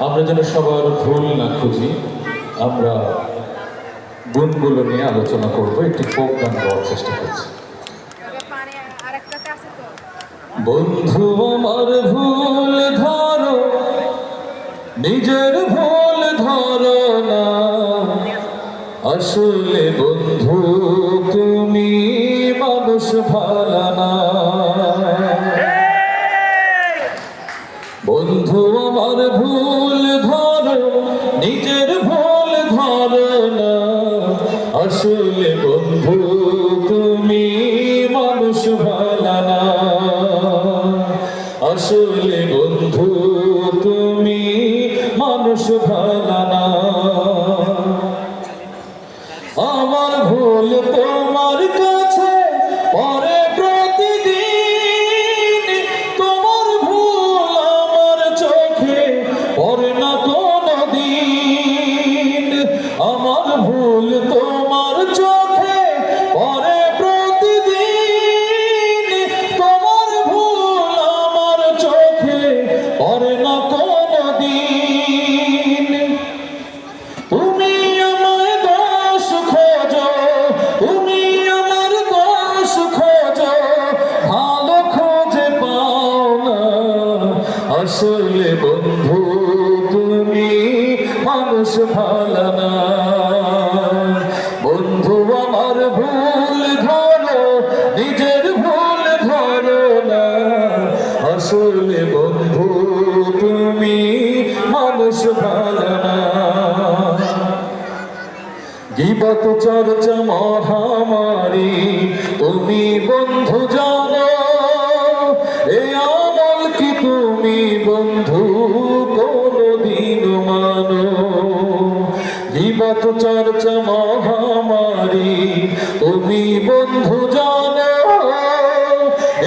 আমরা যেন সবার ভুল না খুঁজি, আমরা গুণগুলো নিয়ে আলোচনা করব, একটি ফোক গান গাওয়ার চেষ্টা করছি। বন্ধু আমার ভুল ধরো, নিজের ভুল ধরো না। আসলে বন্ধু, তুমি মানুষ ভালো না। বন্ধু আমার ভুল ভুল ধারণা আসলে বন্ধু তুমি মানুষ ভালো না আসলে বন্ধু তুমি মানুষ ভালো আসলে বন্ধু, তুমি মানুষ ভালো না। বন্ধু, আমার ভুল ধরো, নিজের ভুল ধরো না। আসলে বন্ধু, তুমি মানুষ ভালো না। গিবত চর্চা মহামারী, তুমি বন্ধু জানো বন্ধু, কোনদিন মানো। জীবাত চর্চা মহামারী, তুমি বন্ধু জানো।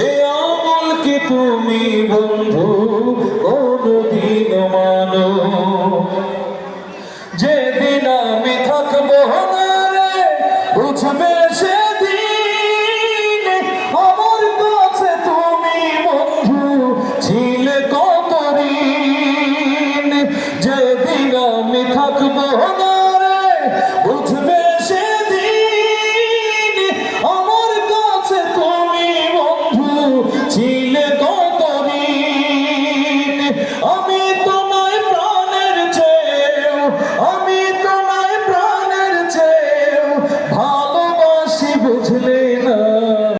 এ আমল কি তুমি বন্ধু, কোনদিন মানো। যেদিন আমি থাকব বুঝবে সে রাখব না।